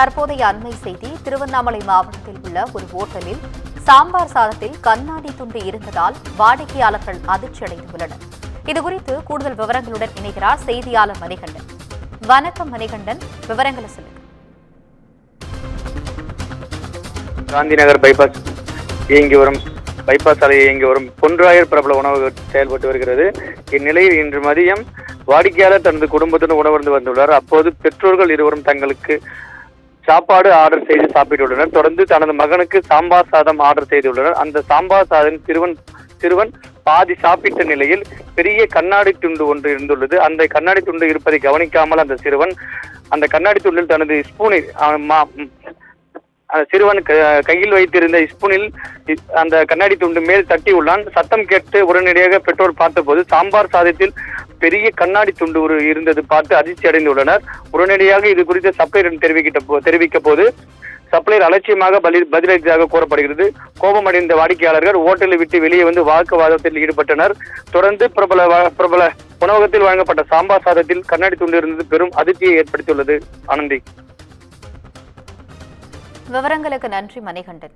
தற்போதைய அண்மை செய்தி திருவண்ணாமலை மாவட்டத்தில் உள்ள ஒரு ஓட்டலில் சாம்பார் சாதத்தில் கண்ணாடி துண்டு இருந்ததால் வாடிக்கையாளர்கள் அதிர்ச்சியடைந்துள்ளனர். இதுகுறித்து கூடுதல் விவரங்களுடன் இணைகிறார் செய்தியாளர் மணிகண்டன். வணக்கம் மணிகண்டன் விவரங்களை சொல்லுங்க. காந்தி நகர் பைபாஸ் இயங்கி வரும் பைபாஸ் சாலையை இயங்கி வரும் பொன்றாயர் பிரபல உணவு செயல்பட்டு வருகிறது. இந்நிலையில் இன்று மதியம் வாடிக்கையாளர் தனது குடும்பத்துடன் உணவருந்து வந்துள்ளார். அப்போது பெற்றோர்கள் இருவரும் தங்களுக்கு சாப்பாடு ஆர்டர் செய்து சாப்பிட்டுள்ளனர். தொடர்ந்து தனது மகனுக்கு சாம்பார் சாதம் ஆர்டர் செய்துள்ளனர். அந்த சாம்பார் சாதம் சிறுவன் சிறுவன் பாதி சாப்பிட்ட நிலையில் பெரிய கண்ணாடி துண்டு ஒன்று இருந்துள்ளது. அந்த கண்ணாடி துண்டு இருப்பதை கவனிக்காமல் அந்த சிறுவன் அந்த கண்ணாடி துண்டில் தனது ஸ்பூனை மா- அந்த சிறுவன் க- கையில் வைத்திருந்த ஸ்பூனில் அந்த கண்ணாடி துண்டு மேல் தட்டி உள்ளான் சத்தம் கேட்டு உடனடியாக பெற்றோர் பார்த்தபோது சாம்பார் சாதத்தில் பெரிய கண்ணாடி துண்டு ஒரு இருந்தது பார்த்து அதிர்ச்சி அடைந்துள்ளனர். உடனடியாக இது குறித்து சப்ளையரிடம் தெரிவிக்கிட்ட போ- தெரிவிக்க போது சப்ளையர் அலட்சியமாக பலி- பதிலளித்ததாக கூறப்படுகிறது. கோபமடைந்த வாடிக்கையாளர்கள் ஓட்டலை விட்டு வெளியே வந்து வாக்குவாதத்தில் ஈடுபட்டனர். தொடர்ந்து பிரபல பிரபல உணவகத்தில் வழங்கப்பட்ட சாம்பார் சாதத்தில் கண்ணாடி துண்டு இருந்தது பெரும் அதிர்ச்சியை ஏற்படுத்தியுள்ளது. ஆனந்தி. விவரங்களுக்கு நன்றி மணிகண்டன்.